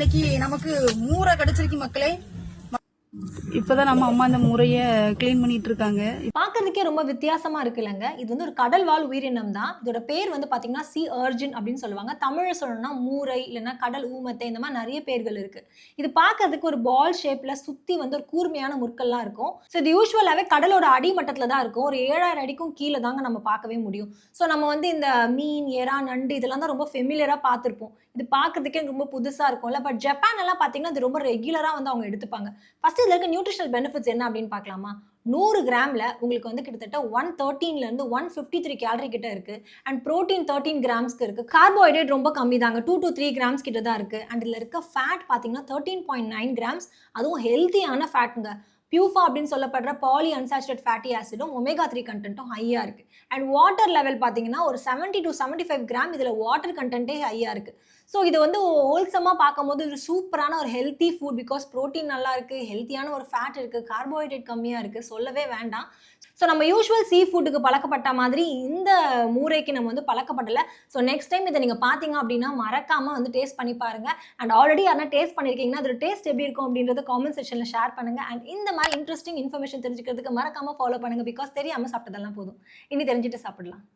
இன்னைக்கு நமக்கு மூரை கிடைச்சிருக்கு மக்களே. இப்பதான் நம்ம அம்மா அந்த முறைய க்ளீன் பண்ணிட்டு இருக்காங்க பார்க்கறதுக்கே ரொம்ப வித்தியாசமா இருக்கு இல்லைங்க இது வந்து ஒரு கடல் வாழ் உயிரினம் தான். இதோட பேர் வந்து பாத்தீங்கன்னா சி அர்ஜின் அப்படின்னு சொல்லுவாங்க. தமிழ சொல்லணும்னா மூரை இல்லைன்னா கடல் ஊமத்தை இந்த மாதிரி நிறைய பேர்கள் இருக்கு. இது பார்க்கறதுக்கு ஒரு பால் ஷேப்ல சுத்தி வந்து ஒரு கூர்மையான முற்கள்லாம் இருக்கும். ஸோ இது யூஸ்வலாகவே கடலோட அடிமட்டத்துல தான் இருக்கும். ஒரு ஏழாயிரம் அடிக்கும் கீழே தாங்க நம்ம பார்க்கவே முடியும். ஸோ நம்ம வந்து இந்த மீன் எறா நண்டு இதெல்லாம் தான் ரொம்ப ஃபெமிலியராக பார்த்துருப்போம். இது பார்க்கறதுக்கே ரொம்ப புதுசாக இருக்கும்ல. பட் ஜப்பான் எல்லாம் பார்த்தீங்கன்னா இது ரொம்ப ரெகுலராக வந்து அவங்க எடுத்துப்பாங்க. ஃபர்ஸ்ட் இதில் இருக்க நியூட்ரிஷனல் பெனிஃபிட்ஸ் என்ன அப்படின்னு பார்க்கலாமா? நூறு கிராமில் உங்களுக்கு வந்து கிட்டத்தட்ட ஒன் தேர்ட்டீன்லேருந்து ஒன் ஃபிஃப்டி த்ரீ கேலரி கிட்ட இருக்குது அண்ட் ப்ரோட்டீன் தேர்ட்டீன் கிராம்ஸ்க்கு இருக்குது கார்போஹைட்ரேட் ரொம்ப கம்மி தாங்க. டூ டு த்ரீ கிராம்ஸ் கிட்ட தான் இருக்குது அண்ட் இதில் இருக்க ஃபேட் பார்த்தீங்கன்னா தேர்ட்டீன் பாயிண்ட் நைன் கிராம்ஸ் அதுவும் ஹெல்த்தியான ஃபேட்டுங்க பியூஃபா அப்படின்னு சொல்லப்படுற பாலி அன்சாச்சுரேட் ஃபேட்டி ஆசிடும் ஒமேகா த்ரீ கண்டென்ட்டும் ஹையாக இருக்குது அண்ட் வாட்டர் லெவல் பார்த்தீங்கன்னா ஒரு seventy to seventy five gram இதில் வாட்டர் கண்டென்ட்டே ஹையாக இருக்குது ஸோ இது வந்து ஹோல்சமாக பார்க்கும்போது ஒரு சூப்பரான ஒரு ஹெல்த்தி ஃபுட் பிகாஸ் ப்ரோட்டீன் நல்லா இருக்குது ஹெல்த்தியான ஒரு ஃபேட் இருக்குது கார்போஹைட்ரேட் கம்மியாக இருக்குது சொல்லவே வேண்டாம். ஸோ நம்ம யூஸ்வல் சீ ஃபுட்டுக்கு பழக்கப்பட்ட மாதிரி இந்த மூரைக்கு நம்ம வந்து பழக்கப்படலை. ஸோ நெக்ஸ்ட் டைம் இதை நீங்கள் பார்த்தீங்க அப்படின்னா மறக்காமல் வந்து டேஸ்ட் பண்ணி பாருங்கள் அண்ட் ஆல்ரெடி யாரா டேஸ்ட் பண்ணியிருக்கீங்கன்னா அதோட டேஸ்ட் எப்படி இருக்கும் அப்படின்றத காமெண்ட் செக்ஷனில் ஷேர் பண்ணுங்க. அண்ட் இந்த மாதிரி இன்ட்ரெஸ்டிங் இன்ஃபர்மேஷன் தெரிஞ்சுக்கிறதுக்கு மறக்காமல் ஃபாலோ பண்ணுங்க பிகாஸ் தெரியாமல் சாப்பிட்டதெல்லாம் போதும். இனி தெரிஞ்சுட்டு சாப்பிடலாம்.